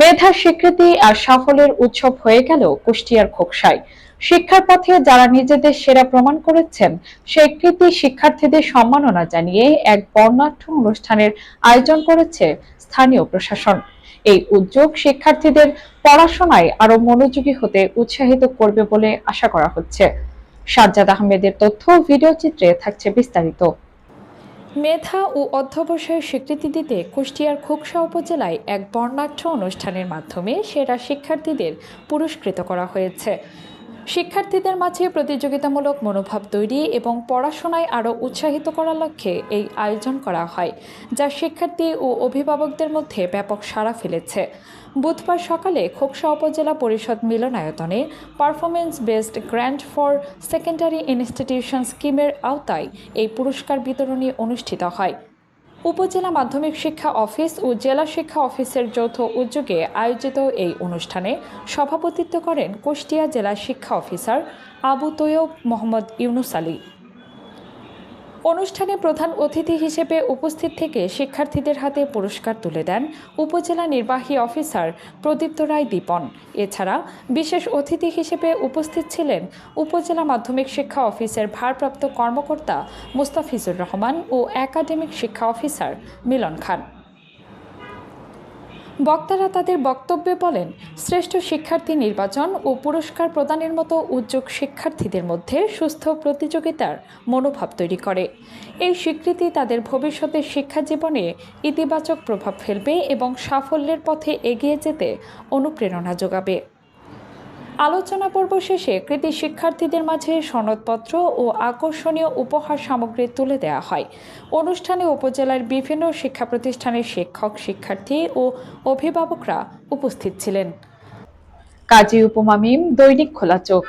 মেধা স্বীকৃতি আর সাফল্যের উৎসব হয়ে গেল কুষ্টিয়ার খোকসায়। শিক্ষার পথে যারা নিজেদের সেরা প্রমাণ করেছেন, সেই কৃতি শিক্ষার্থীদের সম্মাননা জানিয়ে এক বর্ণাঢ্য অনুষ্ঠানের আয়োজন করেছে স্থানীয় প্রশাসন। এই উদ্যোগ শিক্ষার্থীদের পড়াশোনায় আরও মনোযোগী হতে উৎসাহিত করবে বলে আশা করা হচ্ছে। সাজ্জাদ আহমেদের তথ্য ভিডিও চিত্রে থাকছে বিস্তারিত। মেধা ও অধ্যবসায়ের স্বীকৃতি দিতে কুষ্টিয়ার খোকসা উপজেলায় এক বর্ণাঢ্য অনুষ্ঠানের মাধ্যমে সেরা শিক্ষার্থীদের পুরস্কৃত করা হয়েছে। শিক্ষার্থীদের মাঝে প্রতিযোগিতামূলক মনোভাব তৈরি এবং পড়াশোনায় আরও উৎসাহিত করার লক্ষ্যে এই আয়োজন করা হয়, যা শিক্ষার্থী ও অভিভাবকদের মধ্যে ব্যাপক সাড়া ফেলেছে। বুধবার সকালে খোকসা উপজেলা পরিষদ মিলনায়তনে performance based grant for secondary institution স্কিমের আওতায় এই পুরস্কার বিতরণী অনুষ্ঠিত হয়। উপজেলা মাধ্যমিক শিক্ষা অফিস ও জেলা শিক্ষা অফিসের যৌথ উদ্যোগে আয়োজিত এই অনুষ্ঠানে সভাপতিত্ব করেন কুষ্টিয়া জেলা শিক্ষা অফিসার আবু তৈয়ব মোহাম্মদ ইউনুস আলী। অনুষ্ঠানে প্রধান অতিথি হিসেবে উপস্থিত থেকে শিক্ষার্থীদের হাতে পুরস্কার তুলে দেন উপজেলা নির্বাহী অফিসার প্রদীপ্ত রায় দীপন। এছাড়া বিশেষ অতিথি হিসেবে উপস্থিত ছিলেন উপজেলা মাধ্যমিক শিক্ষা অফিসের ভারপ্রাপ্ত কর্মকর্তা মুস্তাফিজুর রহমান ও একাডেমিক শিক্ষা অফিসার মিলন খান। বক্তারা তাদের বক্তব্যে বলেন, শ্রেষ্ঠ শিক্ষার্থী নির্বাচন ও পুরস্কার প্রদানের মতো উদ্যোগ শিক্ষার্থীদের মধ্যে সুস্থ প্রতিযোগিতার মনোভাব তৈরি করে। এই স্বীকৃতি তাদের ভবিষ্যতের শিক্ষা জীবনে ইতিবাচক প্রভাব ফেলবে এবং সাফল্যের পথে এগিয়ে যেতে অনুপ্রেরণা যোগাবে। আলোচনা পর্ব শেষে কৃতি শিক্ষার্থীদের মাঝে সনদপত্র ও আকর্ষণীয় উপহার সামগ্রী তুলে দেওয়া হয়। অনুষ্ঠানে উপজেলার বিভিন্ন শিক্ষা প্রতিষ্ঠানের শিক্ষক, শিক্ষার্থী ও অভিভাবকরা উপস্থিত ছিলেন। কাজী উপমামিম দৈনিক খোলা চোখ।